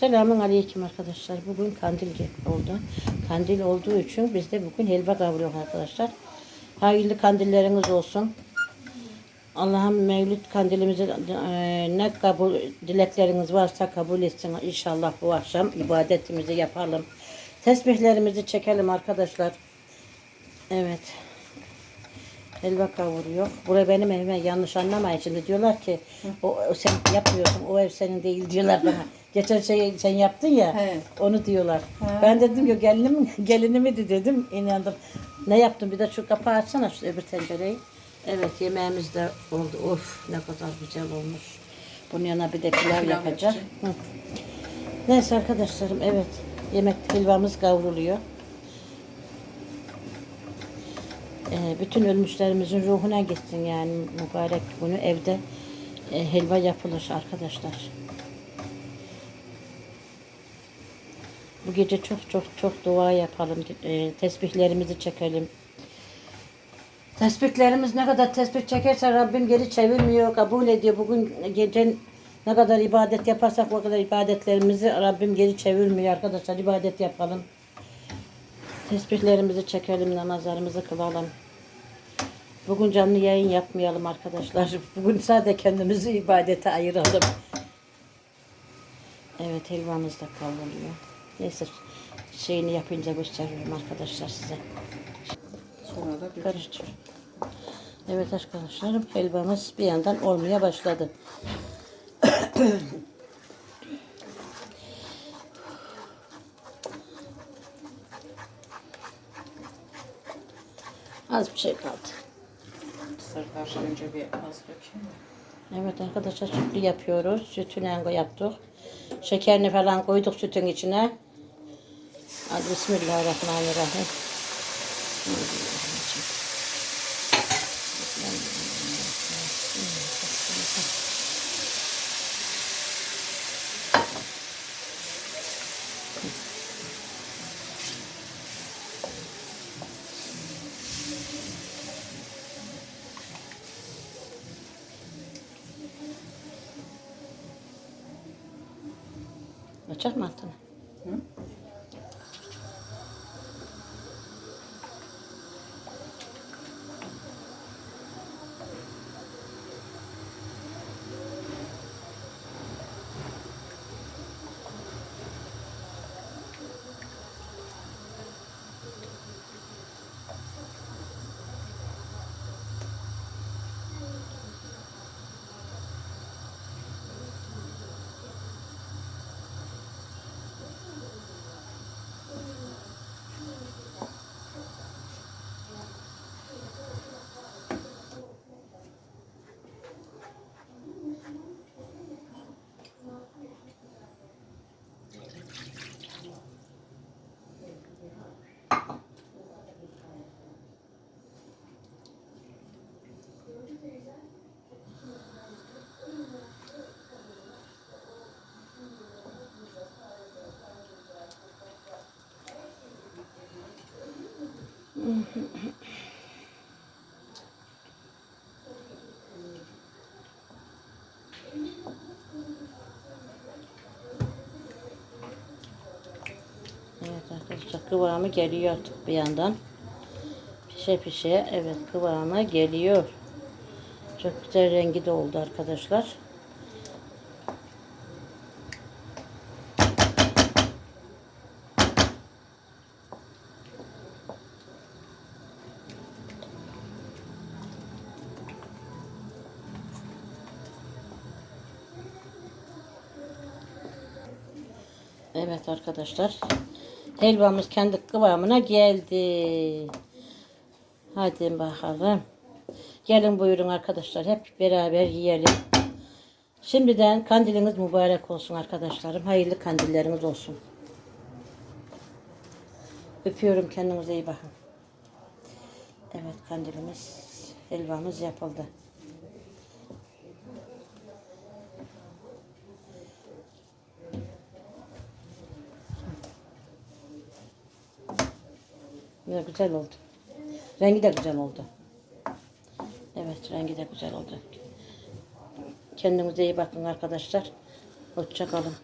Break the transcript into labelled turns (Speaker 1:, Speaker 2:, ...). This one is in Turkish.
Speaker 1: Selamun aleyküm arkadaşlar. Bugün kandil oldu. Kandil olduğu için biz de bugün helva kavuruyoruz arkadaşlar. Hayırlı kandilleriniz olsun. Allah'ım mevlüt kandilimizi e, ne kabul dilekleriniz varsa kabul etsin inşallah bu akşam ibadetimizi yapalım. Tesbihlerimizi çekelim arkadaşlar. Evet. Helva kavuruyor. Buraya benim evime yanlış anlamayın. Şimdi diyorlar ki o, o sen yapmıyorsun. O ev senin değil diyorlar bana. Geçen şey sen yaptın ya.
Speaker 2: He.
Speaker 1: Onu diyorlar. Ben dedim ki gelinim gelinimi de dedim. inandım. Ne yaptım? Bir de şu kapağı açsana şu öbür tencereyi. Evet yemeğimiz de oldu. Of ne kadar güzel olmuş. Bunun yanına bir de pilav. Hı. Neyse arkadaşlarım evet. Yemek helvamız kavruluyor. Ee, bütün ölmüşlerimizin ruhuna gitsin yani mübarek bunu evde e, helva yapılır arkadaşlar. Bu gece çok çok çok dua yapalım. E, tesbihlerimizi çekelim. Tesbihlerimiz ne kadar tesbih çekerse Rabbim geri çevirmiyor, kabul ediyor. Bugün gece ne kadar ibadet yaparsak o kadar ibadetlerimizi Rabbim geri çevirmiyor arkadaşlar. ibadet yapalım. Tesbihlerimizi çekelim, namazlarımızı kılalım. Bugün canlı yayın yapmayalım arkadaşlar. Bugün sadece kendimizi ibadete ayıralım. Evet helvamız da kavruluyor. Neyse şeyini yapınca gösteriyorum arkadaşlar size.
Speaker 2: Sonra da
Speaker 1: Karıştır. Evet arkadaşlarım helvamız bir yandan olmaya başladı. Az bir şey kaldı.
Speaker 2: sırtlar önce bir az dökeyim.
Speaker 1: Evet arkadaşlar sütlü yapıyoruz. Sütüne yaptık. Şekerini falan koyduk sütün içine. Hadi Bismillahirrahmanirrahim. Açar መቻት
Speaker 2: ማለት
Speaker 1: ነው። arkadaşlar kıvamı geliyor artık bir yandan. Pişe pişe evet kıvamı geliyor. Çok güzel rengi de oldu arkadaşlar. Evet arkadaşlar. Helvamız kendi kıvamına geldi. Hadi bakalım. Gelin buyurun arkadaşlar. Hep beraber yiyelim. Şimdiden kandiliniz mübarek olsun arkadaşlarım. Hayırlı kandilleriniz olsun. Öpüyorum kendinize iyi bakın. Evet kandilimiz, helvamız yapıldı. Ya güzel oldu. Rengi de güzel oldu. Evet rengi de güzel oldu. Kendinize iyi bakın arkadaşlar. Hoşça kalın.